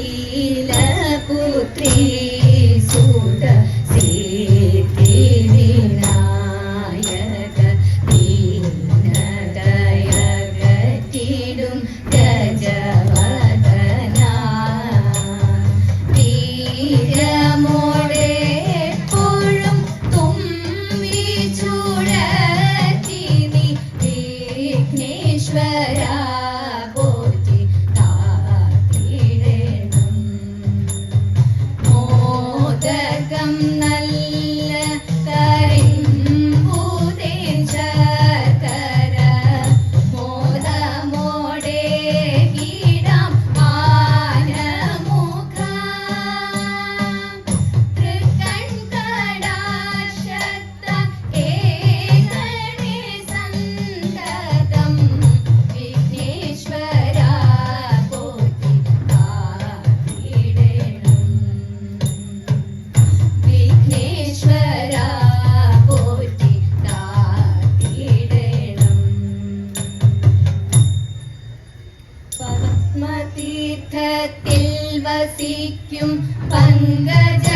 ശീലപുത്രീ പങ്കജലോലേ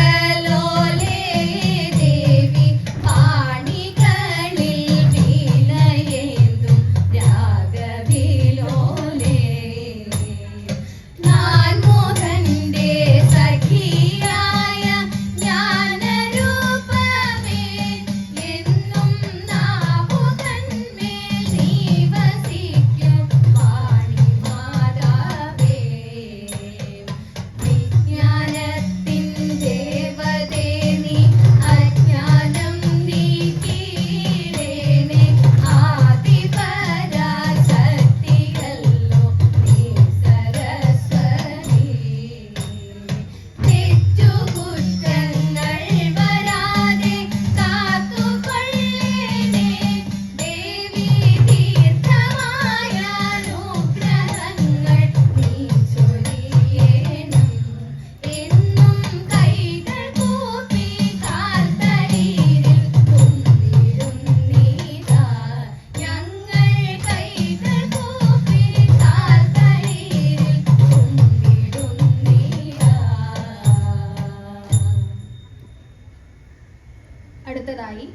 അടുത്തതായി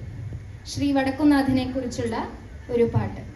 ശ്രീ വടക്കുന്നാഥിനെ കുറിച്ചുള്ള ഒരു പാട്ട്.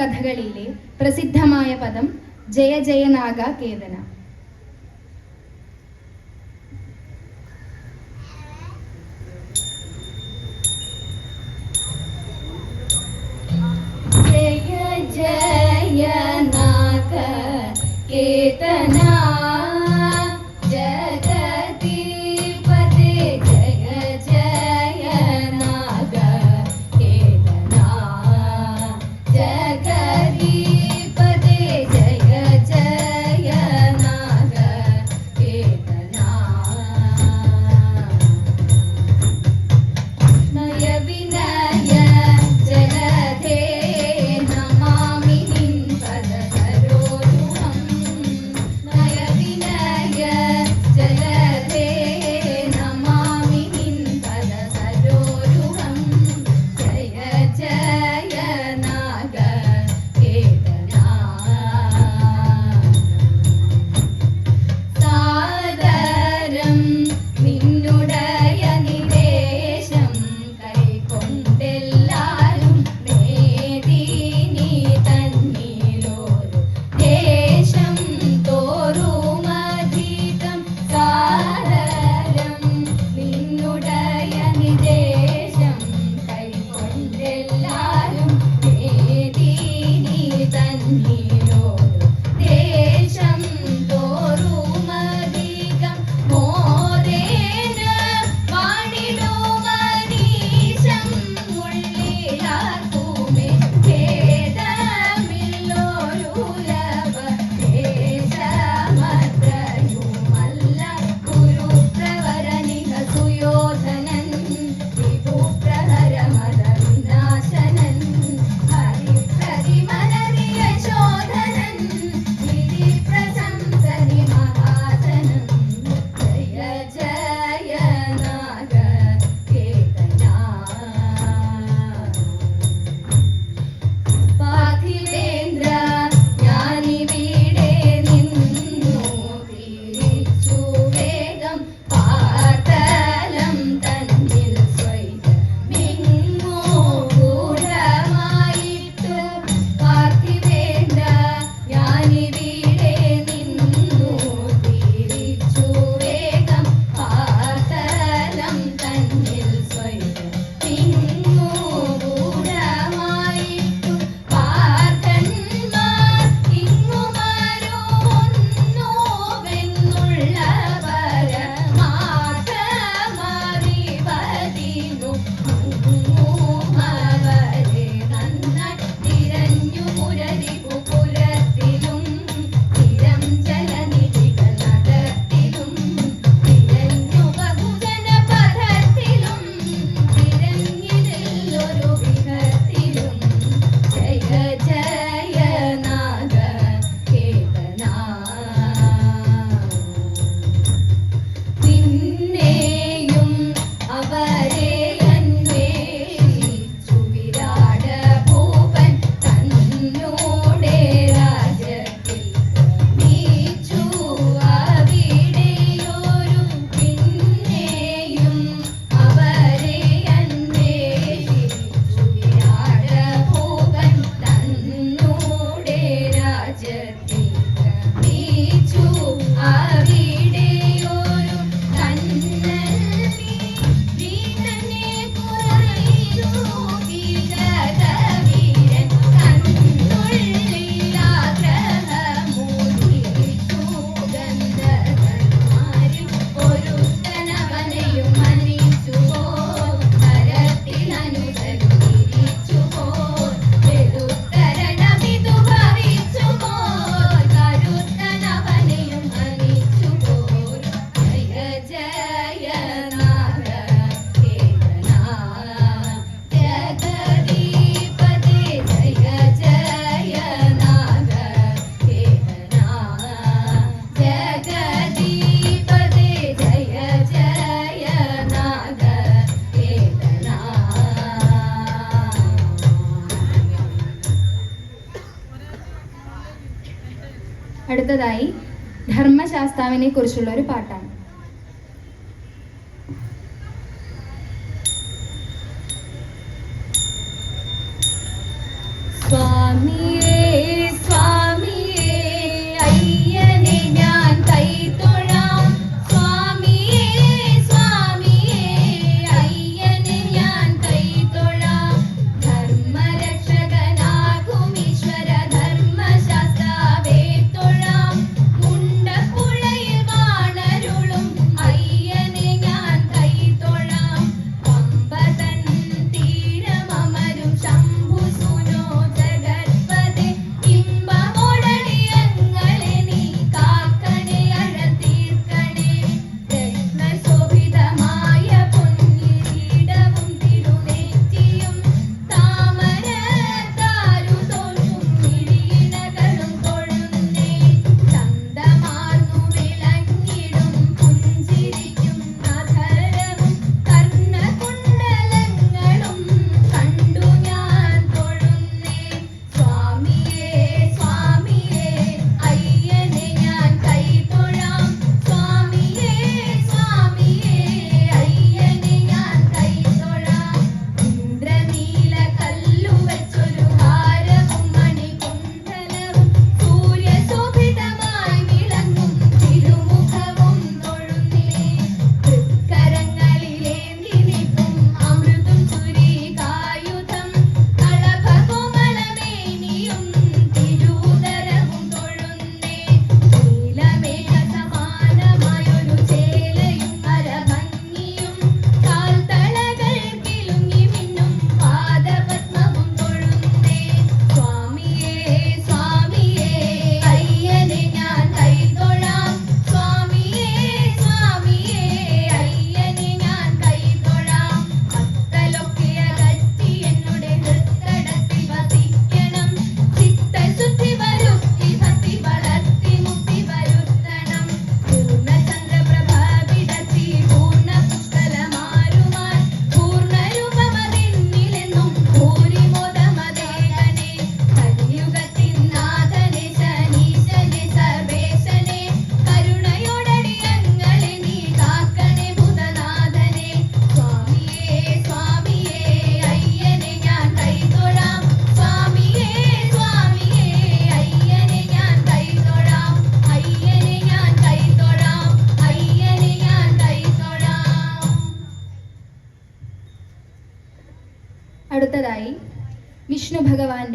കഥകളിയിലെ പ്രസിദ്ധമായ പദം ജയ ജയ നാഗ കേതന. ജയ ജയ നാഗ केतना അടുത്തതായി ധർമ്മശാസ്താവിനെ കുറിച്ചുള്ള ഒരു പാട്ടാണ്.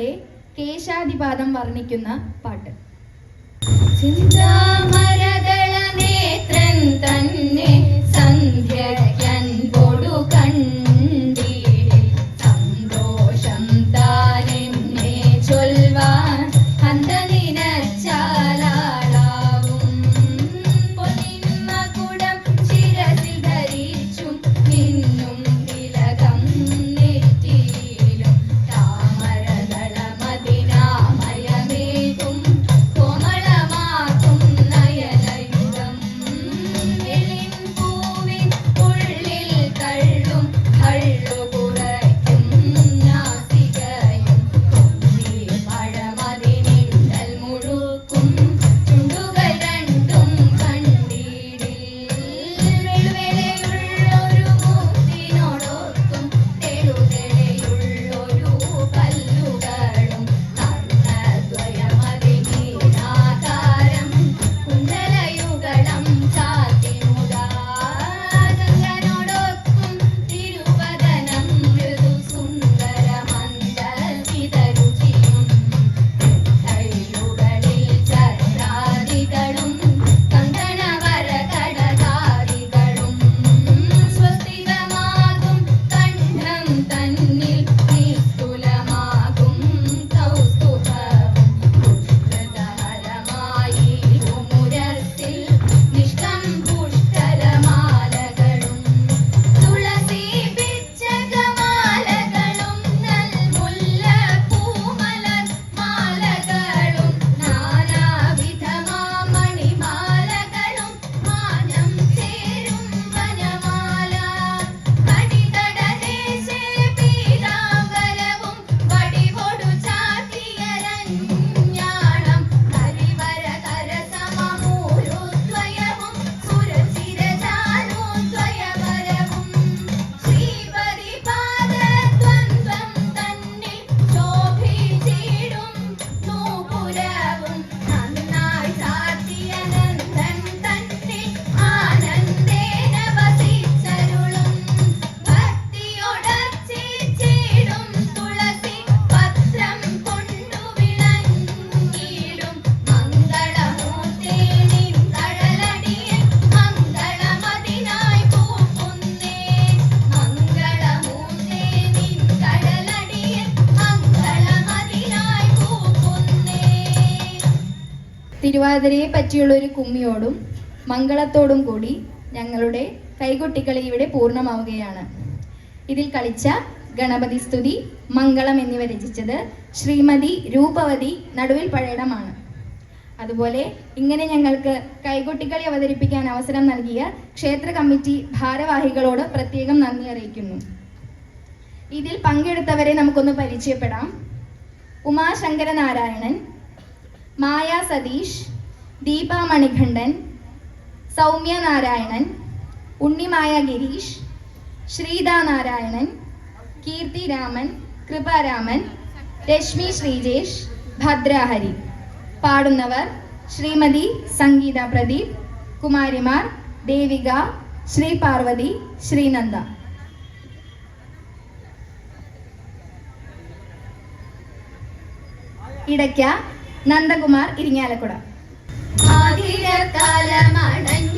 ഭഗവാന്റെ കേശാദിപാദം വർണിക്കുന്ന പാട്ട്. ചിന്താമരദള തിരുവാതിരയെ പറ്റിയുള്ള ഒരു കുമ്മിയോടും മംഗളത്തോടും കൂടി ഞങ്ങളുടെ കൈകൊട്ടിക്കളി ഇവിടെ പൂർണമാവുകയാണ്. ഇതിൽ കളിച്ച ഗണപതി സ്തുതി മംഗളം എന്നിവ രചിച്ചത് ശ്രീമതി രൂപവതി നടുവിൽ പഴയടമാണ്. അതുപോലെ ഇങ്ങനെ ഞങ്ങൾക്ക് കൈകൊട്ടിക്കളി അവതരിപ്പിക്കാൻ അവസരം നൽകിയ ക്ഷേത്ര കമ്മിറ്റി ഭാരവാഹികളോട് പ്രത്യേകം നന്ദി അറിയിക്കുന്നു. ഇതിൽ പങ്കെടുത്തവരെ നമുക്കൊന്ന് പരിചയപ്പെടാം. ഉമാശങ്കര നാരായണൻ മായ സതീഷ് ദീപ മണികണ്ഠൻ സൗമ്യ നാരായണൻ ഉണ്ണിമായ ഗിരീഷ് ശ്രീത നാരായണൻ കീർത്തി രാമൻ കൃപാരാമൻ രശ്മി ശ്രീജേഷ് ഭദ്രാഹരി പാടുന്നവർ ശ്രീമതി സംഗീത പ്രദീപ് കുമാരിമാർ ദേവിക ശ്രീ പാർവതി ശ്രീനന്ദ. ഇടയ്ക്ക നന്ദകുമാർ ഇരിങ്ങാലക്കുട. ആതിരക്കാലമട